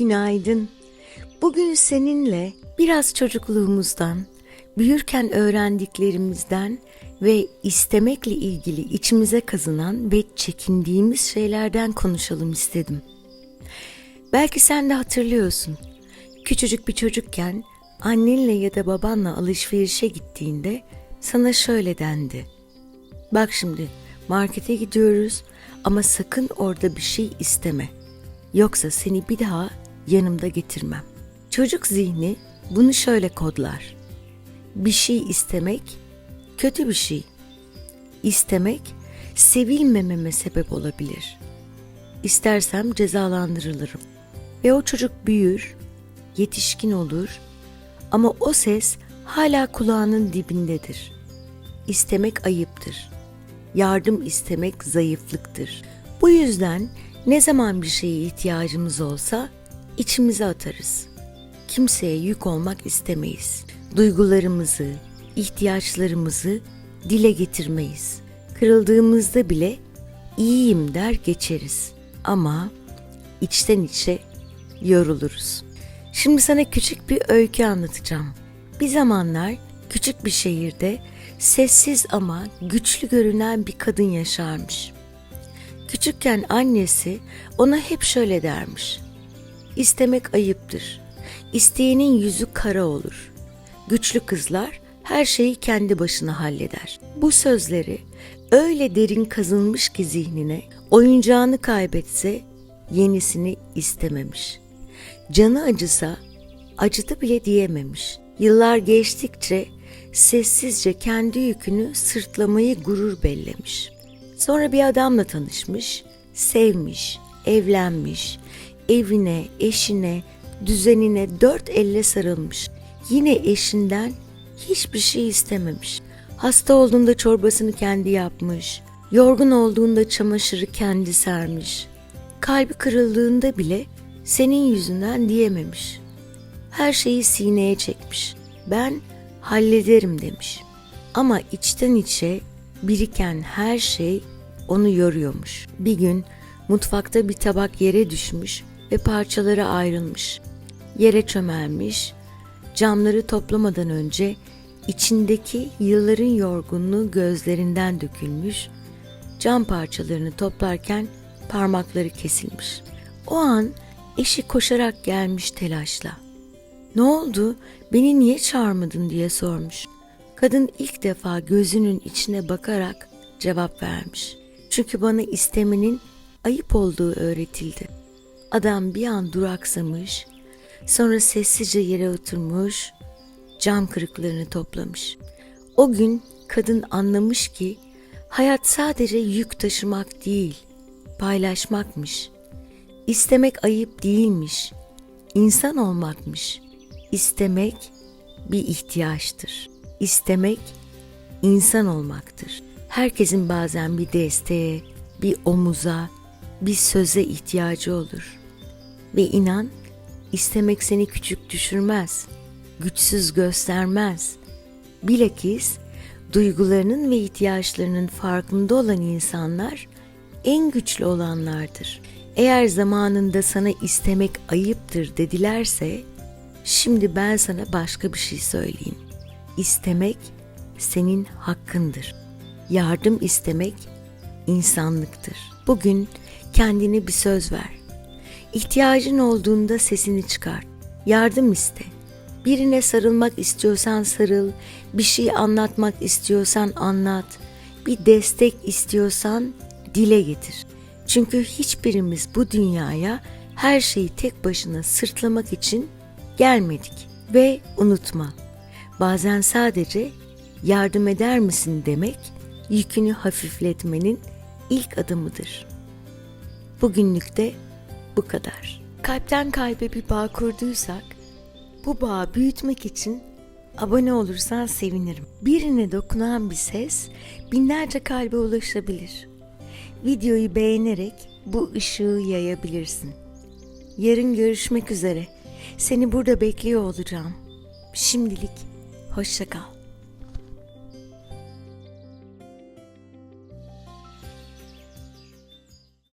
Günaydın. Bugün seninle biraz çocukluğumuzdan, büyürken öğrendiklerimizden ve istemekle ilgili içimize kazınan ve çekindiğimiz şeylerden konuşalım istedim. Belki sen de hatırlıyorsun. Küçücük bir çocukken annenle ya da babanla alışverişe gittiğinde sana şöyle dendi. Bak şimdi markete gidiyoruz ama sakın orada bir şey isteme. Yoksa seni bir daha yanımda getirmem. Çocuk zihni bunu şöyle kodlar. Bir şey istemek kötü bir şey. İstemek sevilmememe sebep olabilir. İstersem cezalandırılırım. Ve o çocuk büyür, yetişkin olur ama o ses hala kulağının dibindedir. İstemek ayıptır. Yardım istemek zayıflıktır. Bu yüzden ne zaman bir şeye ihtiyacımız olsa içimize atarız. Kimseye yük olmak istemeyiz. Duygularımızı, ihtiyaçlarımızı dile getirmeyiz. Kırıldığımızda bile iyiyim der geçeriz. Ama içten içe yoruluruz. Şimdi sana küçük bir öykü anlatacağım. Bir zamanlar küçük bir şehirde sessiz ama güçlü görünen bir kadın yaşarmış. Küçükken annesi ona hep şöyle dermiş. İstemek ayıptır. İsteyenin yüzü kara olur. Güçlü kızlar her şeyi kendi başına halleder. Bu sözleri öyle derin kazınmış ki zihnine oyuncağını kaybetse yenisini istememiş. Canı acısa acıdı bile diyememiş. Yıllar geçtikçe sessizce kendi yükünü sırtlamayı gurur bellemiş. Sonra bir adamla tanışmış, sevmiş, evlenmiş, evine, eşine, düzenine dört elle sarılmış. Yine eşinden hiçbir şey istememiş. Hasta olduğunda çorbasını kendi yapmış, yorgun olduğunda çamaşırı kendi sermiş. Kalbi kırıldığında bile senin yüzünden diyememiş. Her şeyi sineye çekmiş. Ben hallederim demiş. Ama içten içe biriken her şey onu yoruyormuş. Bir gün mutfakta bir tabak yere düşmüş ve parçalara ayrılmış. Yere çömelmiş, camları toplamadan önce içindeki yılların yorgunluğu gözlerinden dökülmüş, cam parçalarını toplarken parmakları kesilmiş. O an eşi koşarak gelmiş telaşla. Ne oldu? Beni niye çağırmadın diye sormuş. Kadın ilk defa gözünün içine bakarak cevap vermiş. Çünkü bana istemenin ayıp olduğu öğretildi. Adam bir an duraksamış, sonra sessizce yere oturmuş, cam kırıklarını toplamış. O gün kadın anlamış ki hayat sadece yük taşımak değil, paylaşmakmış. İstemek ayıp değilmiş, insan olmakmış. İstemek bir ihtiyaçtır. İstemek insan olmaktır. Herkesin bazen bir desteğe, bir omuza, bir söze ihtiyacı olur. Ve inan, istemek seni küçük düşürmez, güçsüz göstermez. Bilakis duygularının ve ihtiyaçlarının farkında olan insanlar en güçlü olanlardır. Eğer zamanında sana istemek ayıptır dedilerse, şimdi ben sana başka bir şey söyleyeyim. İstemek senin hakkındır. Yardım istemek insanlıktır. Bugün kendine bir söz ver. İhtiyacın olduğunda sesini çıkar. Yardım iste. Birine sarılmak istiyorsan sarıl, bir şey anlatmak istiyorsan anlat, bir destek istiyorsan dile getir. Çünkü hiçbirimiz bu dünyaya her şeyi tek başına sırtlamak için gelmedik. Ve unutma, bazen sadece yardım eder misin demek yükünü hafifletmenin ilk adımıdır. Bugünlük de bu kadar. Kalpten kalbe bir bağ kurduysak, bu bağı büyütmek için abone olursan sevinirim. Birine dokunan bir ses binlerce kalbe ulaşabilir. Videoyu beğenerek bu ışığı yayabilirsin. Yarın görüşmek üzere. Seni burada bekliyor olacağım. Şimdilik hoşça kal.